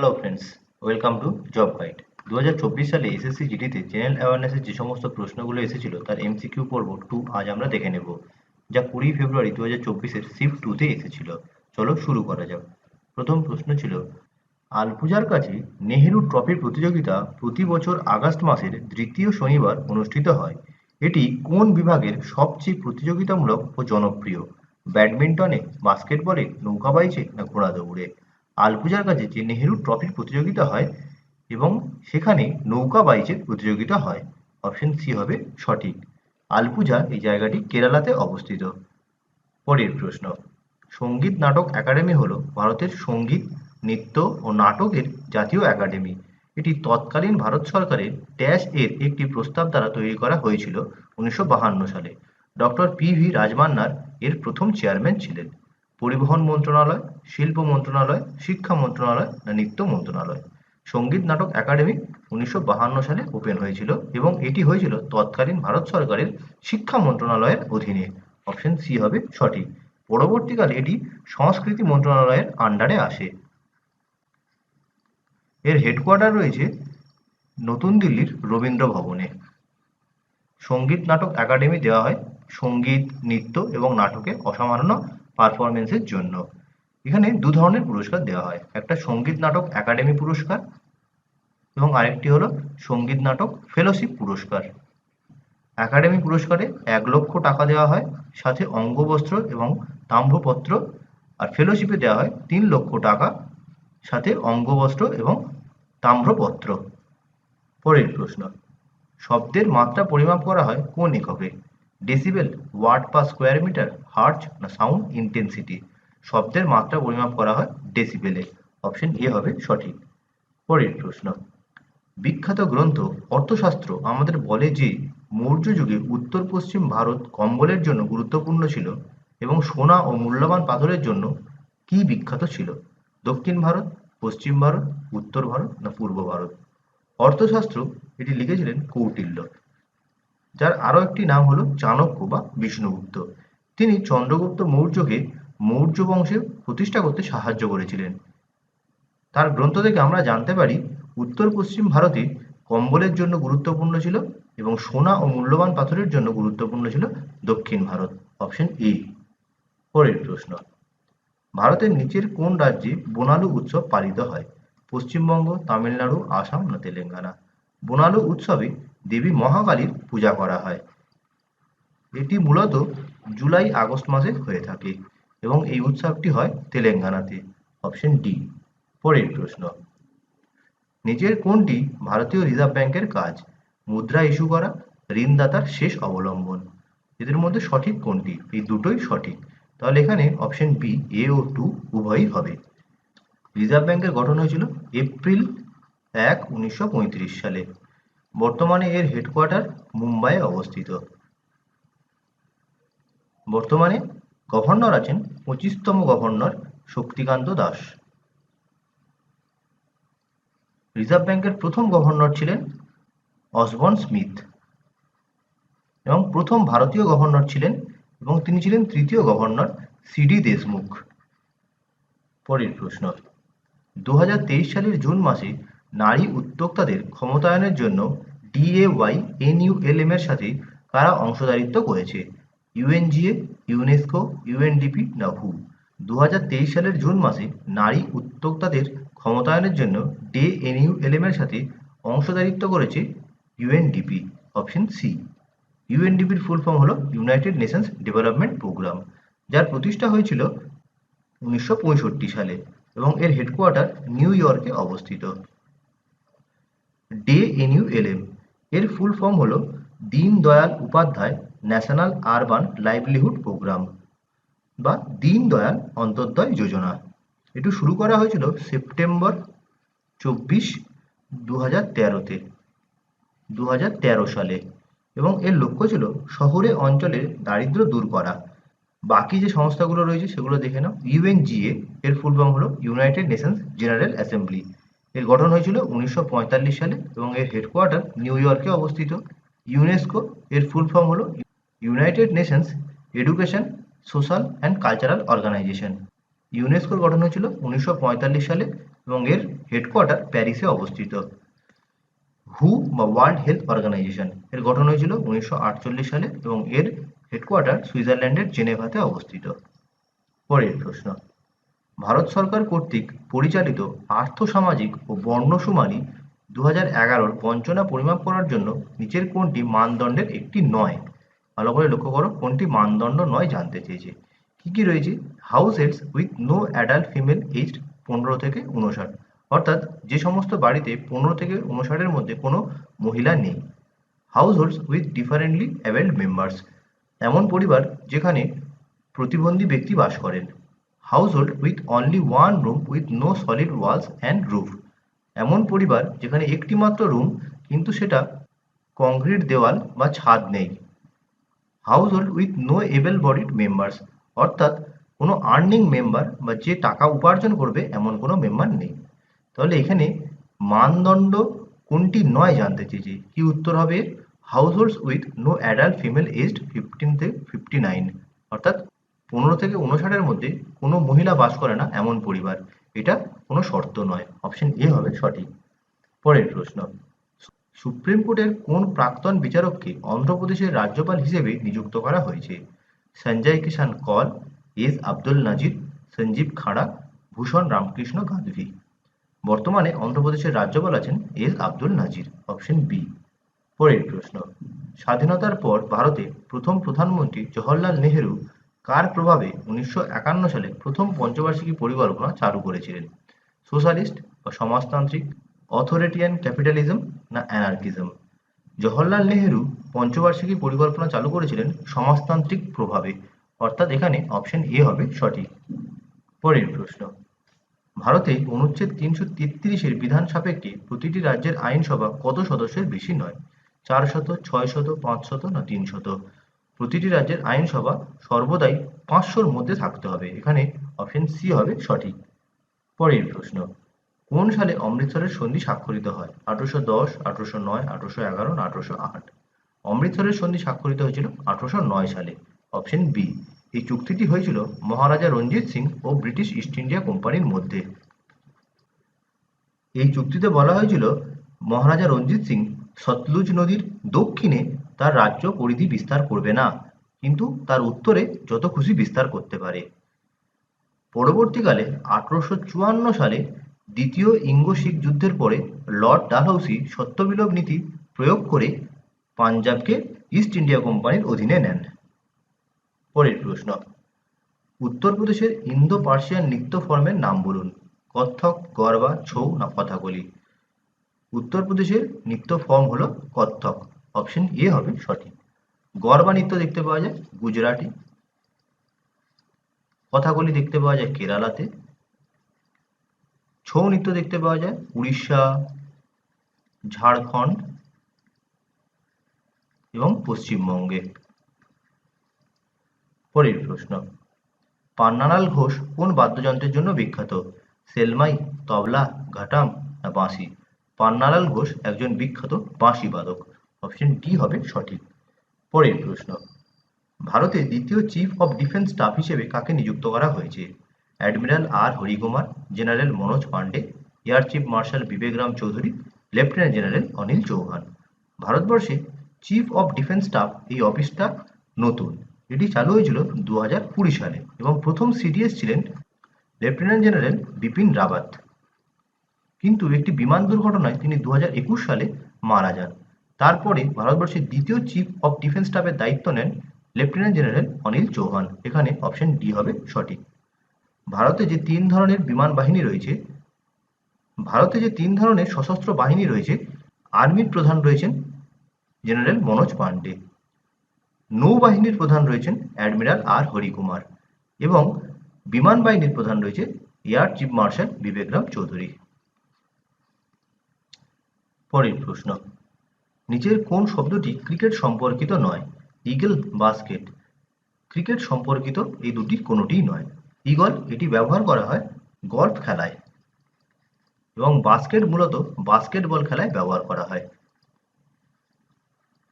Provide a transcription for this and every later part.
Hello friends welcome to job guide দুহাজার চব্বিশ সালে এসএসসি জিডিতে জেনারেল অ্যাওয়ারনেসের যে সমস্ত প্রশ্নগুলো এসেছিল, তার এমসিকিউ পর্ব টু আজ আমরা দেখে নেব, যা কুড়ি ফেব্রুয়ারি দু হাজার চব্বিশের শিফট টুতে এসেছিল। চলো শুরু করা যাক। প্রথম প্রশ্ন ছিল আলপুজার কাছে নেহেরু ট্রফির প্রতিযোগিতা প্রতি বছর আগস্ট মাসের দ্বিতীয় শনিবার অনুষ্ঠিত হয়। এটি কোন বিভাগের সবচেয়ে প্রতিযোগিতামূলক ও জনপ্রিয়? ব্যাডমিন্টনে, বাস্কেটবলে, নৌকা বাইচে, না ঘোড়া দৌড়ে? আলপুজার কাছে যে নেহেরু ট্রফির প্রতিযোগিতা হয় এবং সেখানে নৌকা বাইচের প্রতিযোগিতা হয়। অপশন সি হবে সঠিক। আলপুজা এই জায়গাটি কেরালাতে অবস্থিত। পরের প্রশ্ন, সংগীত নাটক একাডেমি হলো ভারতের সংগীত, নৃত্য ও নাটকের জাতীয় একাডেমি। এটি তৎকালীন ভারত সরকারের ড্যাশ এর একটি প্রস্তাব দ্বারা তৈরি করা হয়েছিল উনিশশো সালে। ডক্টর পি ভি রাজমান্নার এর প্রথম চেয়ারম্যান ছিলেন। পরিবহন মন্ত্রণালয়, শিল্প মন্ত্রণালয়, শিক্ষা মন্ত্রণালয় না নৃত্য মন্ত্রণালয়? সংগীত নাটক একাডেমি উনিশশো সালে ওপেন হয়েছিল এবং এটি হয়েছিল তৎকালীন ভারত সরকারের শিক্ষা মন্ত্রণালয়ের অধীনে। অপশন সি হবে সঠিক। পরবর্তীকালে এটি সংস্কৃতি মন্ত্রণালয়ের আন্ডারে আসে। এর হেডকোয়ার্টার রয়েছে নতুন দিল্লির রবীন্দ্র ভবনে। সংগীত নাটক একাডেমি দেওয়া হয় সংগীত, নৃত্য এবং নাটকে অসামান্য পারফরমেন্সের জন্য। এখানে দু ধরনের পুরস্কার দেওয়া হয়। একটা সংগীত নাটক একাডেমি পুরস্কার এবং আরেকটি হলো সংগীত নাটক ফেলোশিপ পুরস্কার। একাডেমি পুরস্কারে এক লক্ষ টাকা দেওয়া হয়, সাথে অঙ্গবস্ত্র এবং তাম্রপত্র আর ফেলোশিপে দেওয়া হয় তিন লক্ষ টাকা, সাথে অঙ্গবস্ত্র এবং তাম্রপত্র। পরের প্রশ্ন, শব্দের মাত্রা পরিমাপ করা হয় কোন এককে? Decibel watt per square metre hertz না সাউন্ড ইন্টেন্সিটি শব্দের মাত্রা পরিমাপ করা হয় ডেসিবেলে অপশন এ হবে সঠিক। পরের প্রশ্ন, বিখ্যাত গ্রন্থ, অর্থশাস্ত্র আমাদের বলে যে, মৌর্য যুগে উত্তর পশ্চিম ভারত কম্বলের জন্য গুরুত্বপূর্ণ ছিল এবং সোনা ও মূল্যবান পাথরের জন্য কি বিখ্যাত ছিল? দক্ষিণ ভারত, পশ্চিম ভারত, উত্তর ভারত, না পূর্ব ভারত? অর্থশাস্ত্র এটি লিখেছিলেন কৌটিল্য। যার আরও একটি নাম হলো চাণক্য বা বিষ্ণুগুপ্ত। তিনি চন্দ্রগুপ্ত মৌর্যকে মৌর্য বংশে প্রতিষ্ঠা করতে সাহায্য করেছিলেন। তার গ্রন্থ থেকে আমরা জানতে পারি, উত্তর পশ্চিম ভারতে কম্বলের জন্য গুরুত্বপূর্ণ ছিল এবং সোনা ও মূল্যবান পাথরের জন্য গুরুত্বপূর্ণ ছিল দক্ষিণ ভারত। Option A. পরের প্রশ্ন। ভারতের নিচের কোন রাজ্যে বোনালু উৎসব পালিত হয়? পশ্চিমবঙ্গ, তামিলনাড়ু, আসাম না তেলেঙ্গানা? বোনালু উৎসবে দেবী মহাকালীর পূজা করা হয়। এটি মূলত জুলাই আগস্ট মাসে হয়ে থাকে এবং এই উৎসবটি হয় তেলেঙ্গানাতে। অপশন ডি, পরের প্রশ্ন। নিচের কোনটি ভারতীয় রিজার্ভ ব্যাংকের কাজ? মুদ্রা ইস্যু করা, ঋণদাতার শেষ অবলম্বন। এদের মধ্যে সঠিক কোনটি? এই দুটোই সঠিক। তাহলে এখানে অপশন বি, এ ও টু উভয়ই হবে। রিজার্ভ ব্যাংকের গঠন হয়েছিল এপ্রিল এক, উনিশশো সালে। বর্তমানে এর হেডকোয়ার্টার মুম্বাইয়ে অবস্থিত। বর্তমানে গভর্নর আছেন পঁচিশতম গভর্নর শক্তিকান্ত দাস। রিজার্ভ ব্যাংকের প্রথম গভর্নর ছিলেন অসবর্ন স্মিথ এবং প্রথম ভারতীয় গভর্নর ছিলেন এবং তিনি ছিলেন তৃতীয় গভর্নর সিডি দেশমুখ। পরের প্রশ্ন দু হাজার তেইশ সালের জুন মাসে নারী উদ্যোক্তাদের ক্ষমতায়নের জন্য ডিএওয়াই এনইউএলএম এর সাথে কারা অংশদারিত্ব করেছে? ইউএনজিএ ইউনেস্কো ইউএনডিপি না হু দু সালের জুন মাসে নারী উদ্যোক্তাদের ক্ষমতায়নের জন্য ডে এনইউএলএম এর সাথে অংশদারিত্ব করেছে ইউএনডিপি অপশন সি। ইউএনডিপির ফুল ফর্ম হলো ইউনাইটেড নেশনস ডেভেলপমেন্ট প্রোগ্রাম যার প্রতিষ্ঠা হয়েছিল উনিশশো পঁয়ষট্টি সালে এবং এর হেডকোয়ার্টার নিউ ইয়র্কে অবস্থিত। ডে এনইউএলএম এর ফুল ফর্ম হল Deen Dayal Upadhyaya National Urban Livelihood Programme বা দীন দয়াল অন্তর্দয় যোজনা। এটি শুরু করা হয়েছিল সেপ্টেম্বর চব্বিশ দু হাজার তেরোতে দু হাজার তেরো সালে এবং এর লক্ষ্য ছিল শহরে অঞ্চলের দারিদ্র দূর করা। বাকি যে সংস্থাগুলো রয়েছে সেগুলো দেখে নাও। ইউএনজিএ এর ফুল ফর্ম হলো ইউনাইটেড নেশনস জেনারেল অ্যাসেম্বলি। এর গঠন হয়েছিল উনিশশো পঁয়তাল্লিশ সালে এবং এর হেডকোয়ার্টার নিউ ইয়র্কে অবস্থিত। ইউনেস্কো এর ফুল ফর্ম হলো United Nations Education Social and Cultural Organisation ইউনেস্কোর গঠন হয়েছিল উনিশশো পঁয়তাল্লিশ সালে এবং এর হেডকোয়ার্টার প্যারিসে অবস্থিত। হু বা ওয়ার্ল্ড হেলথ অর্গানাইজেশন এর গঠন হয়েছিল উনিশশো আটচল্লিশ সালে এবং এর হেডকোয়ার্টার সুইজারল্যান্ডের জেনেভাতে অবস্থিত। পরের প্রশ্ন। ভারত সরকার কর্তৃক পরিচালিত আর্থসামাজিক ও বর্ণসুমারি দু হাজার এগারোর বঞ্চনা পরিমাপ করার জন্য নিচের কোনটি মানদণ্ডের একটি নয়? ভালো করে লক্ষ্য করো, কোনটি মানদণ্ড নয় জানতে চেয়েছে। কি কি রয়েছে? House heads with no adult female aged পনেরো থেকে উনষাট অর্থাৎ যে সমস্ত বাড়িতে পনেরো থেকে উনষাটের মধ্যে কোনো মহিলা নেই। Households with differently abled members এমন পরিবার যেখানে প্রতিবন্ধী ব্যক্তি বাস করেন। Household with only one room with no solid walls and roof এমন পরিবার যেখানে একটি মাত্র রুম কিন্তু সেটা কংক্রিট দেওয়াল বা ছাদ নেই। Household with no able bodied members অর্থাৎ কোনো আর্নিং মেম্বার বা যে টাকা উপার্জন করবে এমন কোনো মেম্বার নেই। তাহলে এখানে মানদণ্ড কোনটি নয় জানতে চেয়েছি। কি উত্তর হবে? Households with no adult female aged fifteen থেকে ফিফটি নাইন অর্থাৎ পনেরো থেকে উনষাটের মধ্যে কোনো মহিলা বাস করে না এমন পরিবার। এটা কোনো শর্ত নয়। অপশন এ হবে সঠিক। পরের প্রশ্ন। সুপ্রিম কোর্টের কোন প্রাক্তন বিচারককে অন্ধ্রপ্রদেশের রাজ্যপাল হিসেবে নিযুক্ত করা হয়েছে? সঞ্জয় কিষান কল, এস আব্দুল নাজির, সঞ্জীব খাড়া, ভূষণ রামকৃষ্ণ গান্ধী। বর্তমানে অন্ধ্রপ্রদেশের রাজ্যপাল আছেন S Abdul Nazeer. Option B পরের প্রশ্ন। স্বাধীনতার পর ভারতে প্রথম প্রধানমন্ত্রী জওহরলাল নেহেরু কার প্রভাবে উনিশশো একান্ন সালে প্রথম পঞ্চবার্ষিকী পরিকল্পনা চালু করেছিলেন? সোশ্যালিস্ট বা সমাজতান্ত্রিক অথরিটিয়ান ক্যাপিটালিজম না অ্যানার্কিজম? জওহরলাল নেহেরু পঞ্চবার্ষিকী পরিকল্পনা চালু করেছিলেন সমাজতান্ত্রিক প্রভাবে। অর্থাৎ এখানে অপশন এ হবে সঠিক। পরের প্রশ্ন। ভারতে অনুচ্ছেদ তিনশো তেত্রিশের বিধান সাপেক্ষে প্রতিটি রাজ্যের আইনসভা কত সদস্যের বেশি নয়? চার শত, ছয় শত, পাঁচ শত না তিন শত? প্রতিটি রাজ্যের আইনসভা সর্বদাই পাঁচশোর মধ্যে থাকতে হবে। এখানে অপশন সি হবে সঠিক। পরের প্রশ্ন, কোন সালে অমৃতসরের সন্ধি স্বাক্ষরিত হয়? আঠারোশো দশ, আঠারোশো নয়, আঠারোশো এগারো, আঠারোশো আট। অমৃতসরের সন্ধি স্বাক্ষরিত হয়েছিল আঠারোশো নয় সালে। অপশন বি এই চুক্তিটি হয়েছিল মহারাজা রঞ্জিত সিং ও ব্রিটিশ ইস্ট ইন্ডিয়া কোম্পানির মধ্যে। এই চুক্তিতে বলা হয়েছিল মহারাজা রঞ্জিত সিং সতলুজ নদীর দক্ষিণে তার রাজ্য পরিধি বিস্তার করবে না, কিন্তু তার উত্তরে যত খুশি বিস্তার করতে পারে। পরবর্তীকালে আঠারোশো চুয়ান্ন সালে দ্বিতীয় ইঙ্গো শিখ যুদ্ধের পরে লর্ড ডালহৌসি সত্যবিলোপ নীতি প্রয়োগ করে পাঞ্জাবকে ইস্ট ইন্ডিয়া কোম্পানির অধীনে নেন। পরের প্রশ্ন, উত্তরপ্রদেশের ইন্দো পার্সিয়ান নৃত্য ফর্মের নাম বলুন। কত্থক গরবা, ছৌ না কথাকলি? উত্তরপ্রদেশের নৃত্য ফর্ম হলো কত্থক অপশন এ হবে সঠিক। গরবা নৃত্য দেখতে পাওয়া যায় গুজরাটি। কথাকলি দেখতে পাওয়া যায় কেরালাতে। ছৌ নৃত্য দেখতে পাওয়া যায় উড়িষ্যা, ঝাড়খণ্ড এবং পশ্চিমবঙ্গে। পরের প্রশ্ন, পান্নালাল ঘোষ কোন বাদ্যযন্ত্রের জন্য বিখ্যাত? সেলমাই, তবলা, ঘাটাম না বাঁশি? পান্নালাল ঘোষ একজন বিখ্যাত বাঁশি বাদক। অপশন ডি হবে সঠিক। পরের প্রশ্ন, ভারতের দ্বিতীয় চিফ অফ ডিফেন্স স্টাফ হিসেবে কাকে নিযুক্ত করা হয়েছে? Admiral R Harikumar general Manoj Pande air chief marshal Vivek Ram Chaudhari lieutenant general Anil Chauhan. ভারতবর্ষে চিফ অফ ডিফেন্স স্টাফ এই অফিসটা নতুন। এটি চালু হয়েছিল দু হাজার কুড়ি সালে এবং প্রথম সিডিএস ছিলেন লেফটেন্যান্ট জেনারেল বিপিন রাওয়াত কিন্তু একটি বিমান দুর্ঘটনায় তিনি দু সালে মারা যান। তারপরে ভারতবর্ষের দ্বিতীয় চিফ অফ ডিফেন্স স্টাফের দায়িত্ব নেন লেফটেন্যান্ট জেনারেল অনিল চৌহান। এখানে অপশন ডি হবে সঠিক। ভারতে যে তিন ধরনের বিমান বাহিনী রয়েছে, ভারতে যে তিন ধরনের সশস্ত্র বাহিনী রয়েছে, আর্মির প্রধান রয়েছেন জেনারেল মনোজ পান্ডে। নৌবাহিনীর প্রধান রয়েছেন অ্যাডমিরাল আর হরিকুমার এবং বিমান বাহিনীর প্রধান রয়েছে air chief marshal Vivek Ram Chaudhari. পরের প্রশ্ন নিচের কোন শব্দটি ক্রিকেট সম্পর্কিত নয়? Eagle basket. ক্রিকেট সম্পর্কিত এই দুটি কোনোটিই নয়। ইগল, এটি ব্যবহার করা হয় গল্ফ খেলায় এবং বাস্কেট মূলত বাস্কেটবল খেলায় ব্যবহার করা হয়।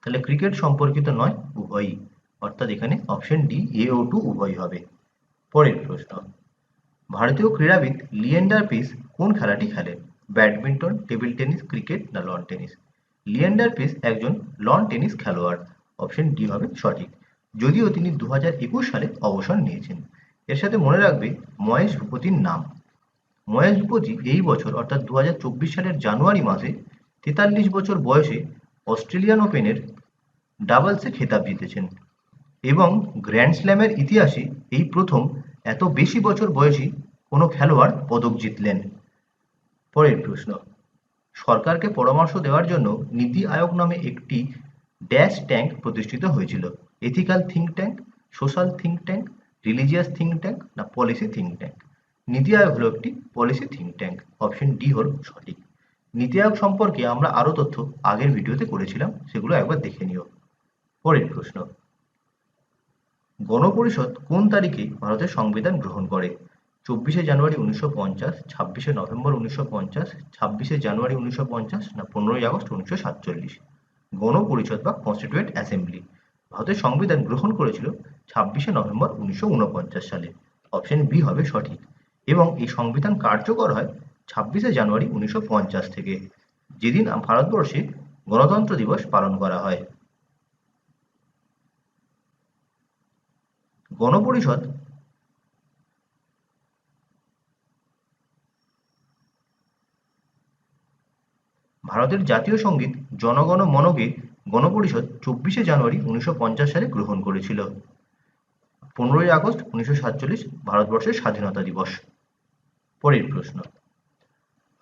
তাহলে ক্রিকেট সম্পর্কিত নয়, উভয়ই। অর্থাৎ এখানে অপশন ডি, এ ও টু উভয় হবে। পরের প্রশ্ন, ভারতীয় ক্রীড়াবিদ লিয়েন্ডার পিস কোন খেলাটি খেলেন ব্যাডমিন্টন, টেবিল টেনিস, ক্রিকেট না লন টেনিস? লিয়েন্ডার পিস একজন লন টেনিস খেলোয়াড়। অপশন ডি হবে সঠিক। যদিও তিনি দু হাজার একুশ সালে অবসর নিয়েছেন। এর সাথে মনে রাখবে মহেশ ভূপতির নাম। মহেশ ভূপতি এই বছর, অর্থাৎ দু সালের জানুয়ারি মাসে তেতাল্লিশ বছর বয়সে অস্ট্রেলিয়ান ওপেনের ডাবলসে খেতাব জিতেছেন এবং গ্র্যান্ড স্ল্যামের ইতিহাসে এই প্রথম এত বেশি বছর বয়সী কোনো খেলোয়াড় পদক জিতলেন। পরের প্রশ্ন। সরকারকে পরামর্শ দেওয়ার জন্য নীতি আয়োগ নামে একটি ড্যাশ ট্যাঙ্ক প্রতিষ্ঠিত হয়েছিল। Ethical think tank, social think tank, religious think tank না policy think tank. NITI Aayog হলো একটি policy think tank. Option D হল সঠিক। নীতি আয়োগ সম্পর্কে আমরা আরও তথ্য আগের ভিডিওতে করেছিলাম, সেগুলো একবার দেখে নিও। পরের প্রশ্ন। গণপরিষদ কোন তারিখে ভারতের সংবিধান গ্রহণ করে? চব্বিশে জানুয়ারি উনিশশো পঞ্চাশ, ছাব্বিশে নভেম্বর উনিশশো পঞ্চাশ, ছাব্বিশে জানুয়ারি উনিশশো পঞ্চাশ না পনেরোই আগস্ট উনিশশো সাতচল্লিশ। গণপরিষদ বা কনস্টিটিউয়েন্ট অ্যাসেম্বলি ভারতের সংবিধান গ্রহণ করেছিল ছাব্বিশে নভেম্বর উনিশশো উনপঞ্চাশ সালে। অপশন বি হবে সঠিক। এবং এই সংবিধান কার্যকর হয় ছাব্বিশে জানুয়ারি উনিশশো পঞ্চাশ থেকে, যেদিন ভারতবর্ষে গণতন্ত্র দিবস পালন করা হয়। গণপরিষদ ভারতের জাতীয় সংগীত জনগণ মনকে গণপরিষদ চব্বিশে জানুয়ারি উনিশশো পঞ্চাশ সালে গ্রহণ করেছিল। পনেরোই আগস্ট উনিশশো সাতচল্লিশ ভারতবর্ষের স্বাধীনতা দিবস। পরের প্রশ্ন।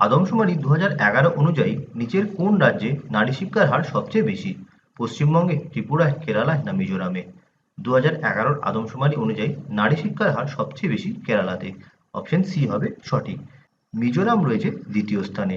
আদমশুমারি দু এগারো অনুযায়ী নিচের কোন রাজ্যে নারী শিক্ষার হার সবচেয়ে বেশি? পশ্চিমবঙ্গে ত্রিপুরায় কেরালায় না মিজোরামে? দু হাজার এগারোর আদমশুমারি অনুযায়ী নারী শিক্ষার হার সবচেয়ে বেশি কেরালাতে। অপশন সি হবে সঠিক। মিজোরাম রয়েছে দ্বিতীয় স্থানে।